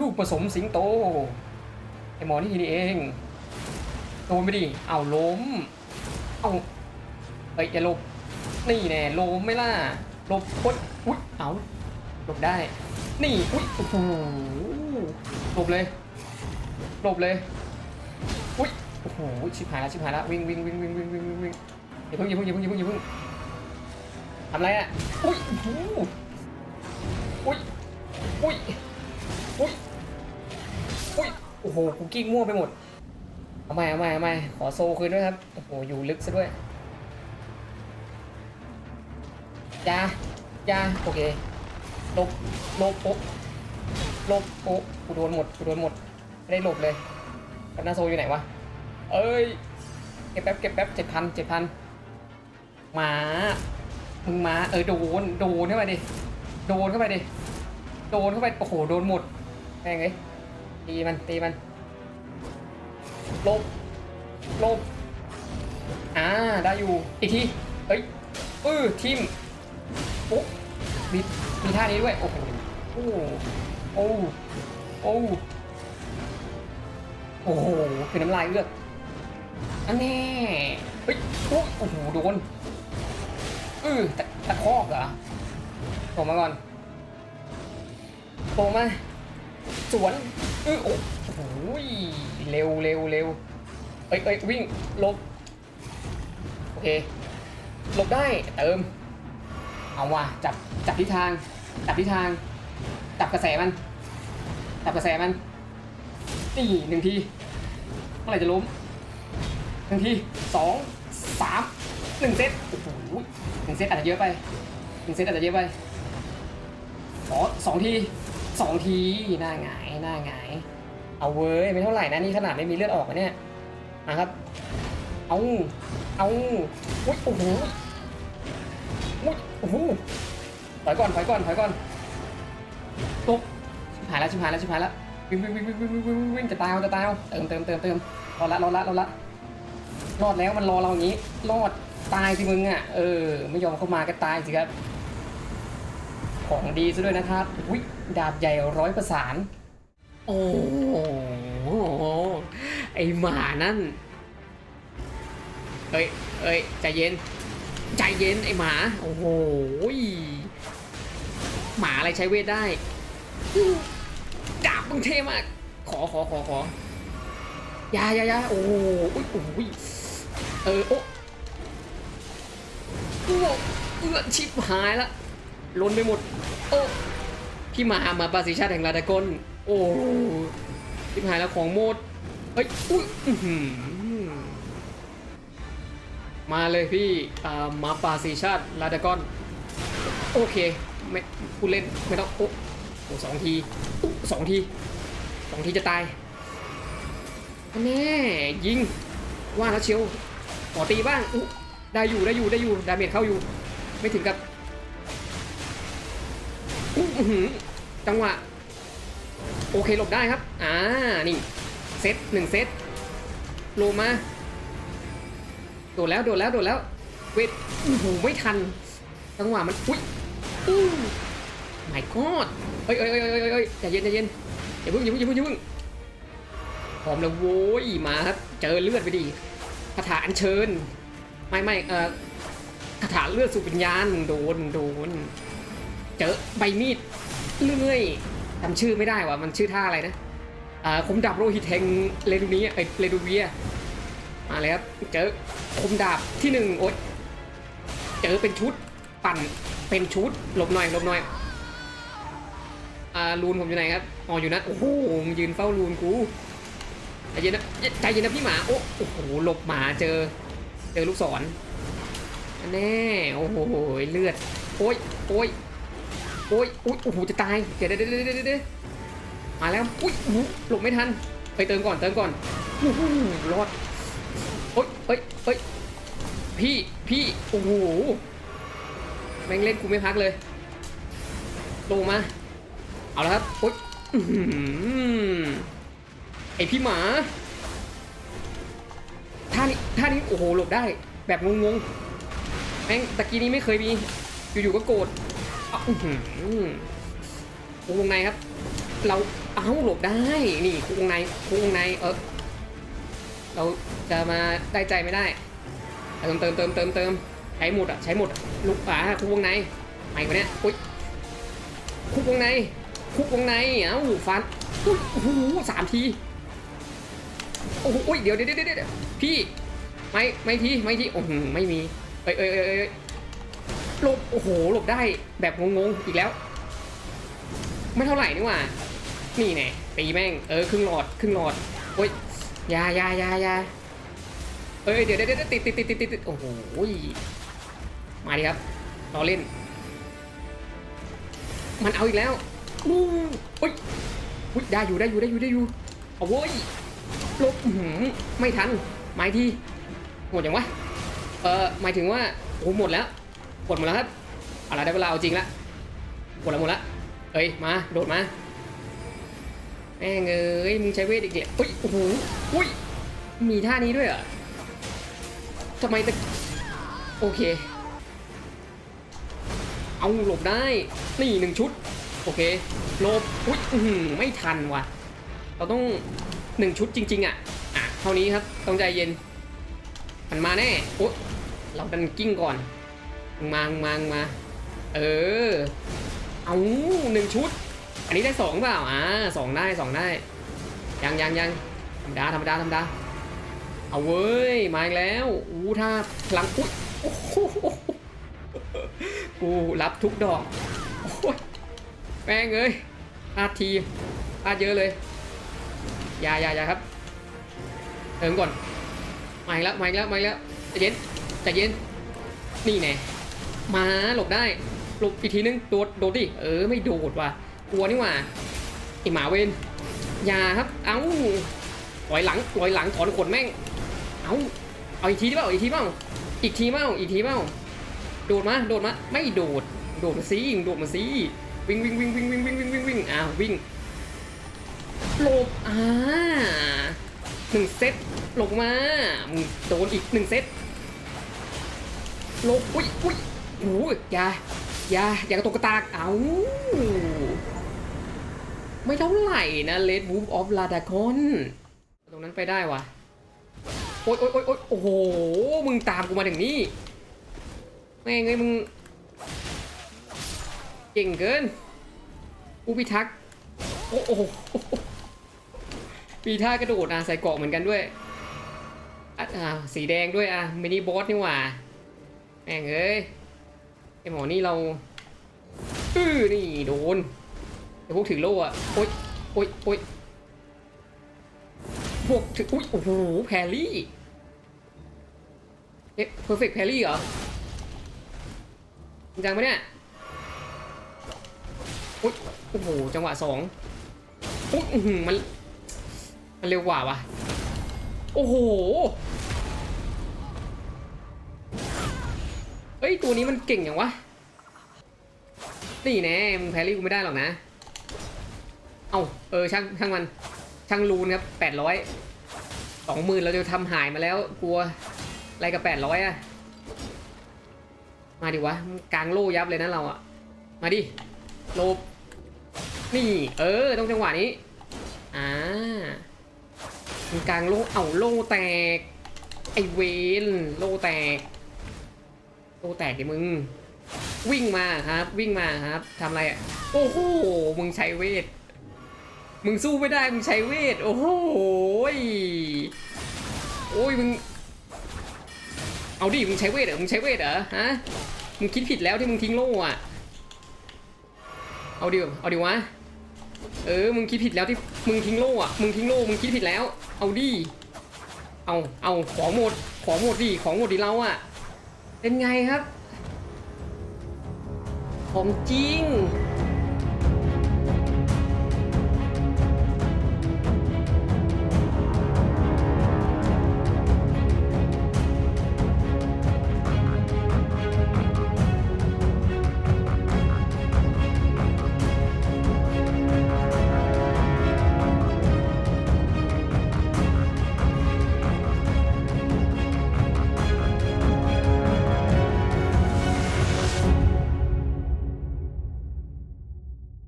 ลูกผสมสิงโต ไอหมอนี่นี่เอง โดนไปดิ เอาล้ม เอาเอ้ยอย่าลบ นี่แน่ล้มไม่ล่ะลบพดอุ้ยเอาลบได้ นี่ อุ้ยโอ้โหลบเลยลบเลย อุ้ยโอ้โห ชิบหายแล้วชิบหายแล้ววิ่งวิ่งวิ่งวิ่งวิ่งวิ่งวิ่งวิ่งอย่าเพิ่งอย่าเพิ่งอย่าเพิ่งอย่าเพิ่งอย่าเพิ่งทำไรอะ อุ้ยโอ้โหอุ้ยอุ้ยอุ้ยอุ้ย โอ้โหคุกกิ้งมั่วไปหมด เอาใหม่เอาใหม่เอาใหม่ขอโซคืนด้วยครับ โอ้โห อยู่ลึกซะด้วยยายาโอเค ลบ ลบโอ๊ะลบโอ๊ะกูโดนหมดกูโดนหมด ไม่ได้หลบเลยกับหน้าโซอยู่ไหนวะ เอ้ย เก็บแป๊บ เก็บแป๊บเจ็ดพันเจ็ดพันมามึงมา เออ โดน โดนเข้าไปดิ โดนเข้าไปดิ โดนเข้าไป โอ้โห โดนหมดแม่งเอ้ย ตีมันตีมันลบลบอ่าได้อยู่อีกทีเอ้ยเออทีมโอ้มีมีท่านี้ด้วยโอ้โหโอ้โอ้โอ้โอ้โหคือน้ำลายเอือกอันแน่เฮ้ยโอ้โหโดนเออตะตะคอกเหรอส่มาก่อนโผล่มา สวนเออโอ้โหเร็วเร็วเร็วเอ้ยเอ้ยวิ่งหลบโอเคหลบได้เติมเอาว่ะจับจับทิศทาง จับทิศทาง จับกระแสมัน จับกระแสมันนี่หนึ่งทีเมื่อไหร่จะล้มหนึ่งทีสองสามหนึ่งเซตโอ้โหหนึ่งเซตอาจจะเยอะไปหนึ่งเซตอาจจะเยอะไปขอสองที สองทีหน้าหงายหน้าหงาย เอาเว้ยไม่เท่าไหร่นะนี่ขนาดไม่มีเลือดออกนะเนี่ยนะครับ เอาเอาอุ้ยโอ้โหอุ้ยโอ้โหถอยก่อนถอยก่อนถอยก่อนตกชิบหายแล้วชิบหายแล้วชิบหายแล้ววิ่งวิ่งวิ่งวิ่งวิ่งวิ่งวิ่งจะตายเอาจะตายเอาเติมเติมเติมเติมรอดละรอดละรอดละรอดแล้วมันรอเราอย่างนี้รอดตายสิมึงอะเออไม่ยอมเข้ามาก็ตายสิครับ ของดีซะด้วยนะครับอุ้ยดาบใหญ่ร้อยประสาน โอ้โหไอหมานั่น เอ้ยเอ้ยใจเย็น ใจเย็นไอหมา โอ้โหหมาอะไรใช้เวทได้ ดาบมึงเท่มาก ขอขอขอขอยายายาโอ้โหอุ้ยโอ้ยเออโอ้โอ้เอื้อชิบหายละ ล้นไปหมด โอ้พี่มามาปาสิชาติแห่งลาดากอนโอ้ชิบหายแล้วของโมดเฮ้ยอุ้ยมาเลยพี่อ่ามาปาสิชาติลาดากอน โอเคไม่พูดเล่นไม่ต้องโอ้โอ้สองทีอุ๊ยสองทีสองทีจะตายแน่ยิงว่าแล้วเชียวขอตีบ้างได้อยู่ได้อยู่ได้อยู่ดาเมจเข้าอยู่ ไม่ถึงกับ อื้อหือจังหวะ โอเคหลบได้ครับ อ่า นี่ เซตหนึ่งเซตโลมา โดดแล้ว โดดแล้ว โดดแล้ว เวทโอ้โหไม่ทัน จังหวะมัน อุ้ยอู้ไม่กอดเอ้ยเอ้ยเอ้ยเอ้ยเอ้ยอยใจเย็นใจเย็นอย่าเพิ่งอย่าเพิ่งอย่าเพิ่งอย่าเพิ่งพร้อมแล้วโว้ย มาครับ เจอเลือดไปดิคาถาอัญเชิญ ไม่ไม่เอ่อคาถาเลือดสู่วิญญาณโดนโดน เจอใบมีดเรื่อยๆจำชื่อไม่ได้ว่ามันชื่อท่าอะไรนะอ่าคมดาบโรหิตแห่งเลดูเนียไอยเลดูเวียมาเลยครับเจอคมดาบที่หนึ่งโอ๊ยเจอเป็นชุดปั่นเป็นชุดหลบหน่อยหลบหน่อยอ่ารูนผมอยู่ไหนครับอ๋ออยู่นั่นโอ้โหยืนเฝ้ารูนกูใจเย็นนะใจเย็นนะพี่หมาโอ้โอ้โหหลบหมาเจอ เจอลูกศรแน่โอ้โหเลือดโอ้ยโอ้ย โอ้ยอุ้ยโอ้โหจะตายเดี๋ยวเดี๋ยวเดี๋ยวเดี๋ยวเดี๋ยวมาแล้วอุ้ยหลบไม่ทันไปเติมก่อนเติมก่อนโอู้หูรอดโอ้ยเอ้ยเอ้ยพี่พี่โอ้โหแม่งเล่นกูไม่พักเลยลงมาเอาแล้วครับโอ้ยไอพี่หมาท่านี้ท่านี้โอ้โหหลบได้แบบงงๆแม่งตะกี้นี้ไม่เคยมีอยู่ๆก็โกรธ อ้าวอื้อวงในครับ เราเอ้าหลบได้ นี่คุกวงในคุกวงในเออเราจะมาได้ใจไม่ได้เติมเติมเติมเติมเติมใช้หมดอะใช้หมดลูกป่าคุกวงในใหม่กว่านี้อุ้ยคุกวงในคุกวงในเอ้าฟันอุ้ยโอ้โหสามทีโอ้โหอุ้ยเดี๋ยวเดี๋ยวเดี๋ยวพี่ไม่ไม่ทีไม่ทีโอ้โหไม่มีเอ้ยเอ้ยเอ้ยเอ้ย หลบโอ้โหหลบได้แบบงงๆอีกแล้ว ไม่เท่าไหร่นี่หว่า นี่แน่ตีแม่ง เออครึ่งหลอดครึ่งหลอดโอ้ยยายายายาเอ้ยเดี๋ยวเดี๋ยวเดี๋ยวติดติดติดติดติดติดโอ้โหมาดิครับรอเล่น มันเอาอีกแล้วอู้โอ้ยอุ้ยได้อยู่ได้อยู่ได้อยู่ได้อยู่เอาโว้ยลบหือไม่ทันหมายทีหมดยังวะเออหมายถึงว่าโอ้หมดแล้ว หมดหมดแล้วครับอาละได้เวลาเอาจริงละหมดแล้วหมดล้วเอ้ยมาโดดมาแม่งเอ้ยมึงใช้เวทอีกเดียอุ้ยโอ้โหอุ้ยมีท่านี้ด้วยเหรอทำไมตะโอเค เอาหลบได้นี่หนึ่งชุด โอเคหลบอุ้ยไม่ทันว่ะ เราต้องหนึ่งชุดจริง ๆ อะอะเท่านี้ครับต้องใจเย็นมันมาแน่โอ๊ยเราดันกิ้งก่อน มึงมามึงมามึงมา เออ เอาหนึ่งชุด อันนี้ได้สองเปล่า อ่าสองได้สองได้ ยังยังยังธรรมดาธรรมดาธรรมดา เอาเว้ย มาอีกแล้ว อู้ถ้าพลังปุ๊ยโอ้โหกูรับทุกดอกโอ้ยแป้งเอ้ยพลาดทีพลาดเยอะเลยอย่าอย่าอย่าครับเติมก่อนมาอีกแล้วมาอีกแล้วมาอีกแล้วใจเย็นใจเย็นนี่แน่ มาหลบได้หลบอีกทีนึงโดดโดดดิเออไม่โดดว่ะกลัวนี่หว่าไอหมาเวนอย่าครับ เอ้าลอยหลังลอยหลังถอนขนแม่ง เอ้าเอาอีกทีได้เปล่าอีกทีเปล่าอีกทีเปล่าอีกทีเปล่าโดดมาโดดมาไม่โดดโดดมาสิโดดมาสิวิ่งวิ่งวิ่งวิ่งวิ่งวิ่งวิ่งวิ่งวิ่งอ้าววิ่งหลบอ่าหนึ่งเซตหลบมามึงโดนอีกหนึ่งเซตหลบอุ้ยอุ้ย โอ้ยอย่าอย่าอย่ากระตุกกระตากเอาไม่เท่าไหร่นะเลดวูฟออฟลาดากอนตรงนั้นไปได้วะโอ๊ยโอ๊ยโอ๊ยโอ๊ยโอ้โห มึงตามกูมาถึงนี่แม่งไงมึง เก่งเกินอูพิทักษ์โอ้โหปีท่ากระโดดอะใส่เกราะเหมือนกันด้วยอะอ่าสีแดงด้วยอะมินิบอสนี่หว่าแม่งเอ้ย ไอหมอนี่เราอื้อนี่โดนไอพวกถือโล่อะโอ๊ยโอ๊ยโอ๊ยพวกถืออุ้ยโอ้โหแพรรี่เอ๊ะเพอร์เฟกต์แพรรี่เหรอจริงจังปะเนี่ยอุ๊ยโอ้โหจังหวะสองอุ๊ยมันมันเร็วกว่าวะโอ้โห ตัวนี้มันเก่งอย่างวะนี่แน่มึงแพรี่กูไม่ได้หรอกนะ เอาเออช่างช่างมันช่างรูนครับแปดร้อยสองหมื่นเราจะทำหายมาแล้วกลัวอะไรกับแปดร้อยอะมาดิวะกลางโล่ยับเลยนะเราอะมาดิโลบนี่ เออต้องจังหวะนี้อ่ามึงกลางโล่เอาโล่แตกไอเวนโล่แตก โอ้แตกดิมึง วิ่งมาครับ วิ่งมาครับทำอะไรอะโอ้โหมึงใช้เวท มึงสู้ไม่ได้มึงใช้เวท โอ้โหยโอ้ยมึง เอาดิมึงใช้เวทเหรอมึงใช้เวทเหรอฮะมึงคิดผิดแล้วที่มึงทิ้งโล่อะเอาดิเอาดิวะเออ มึงคิดผิดแล้วที่มึงทิ้งโล่อะมึงทิ้งโล่ มึงคิดผิดแล้ว เอาดิ เอา เอา ของหมด ของหมดดิ ของหมดดิเราอะ เป็นไงครับ ของจริง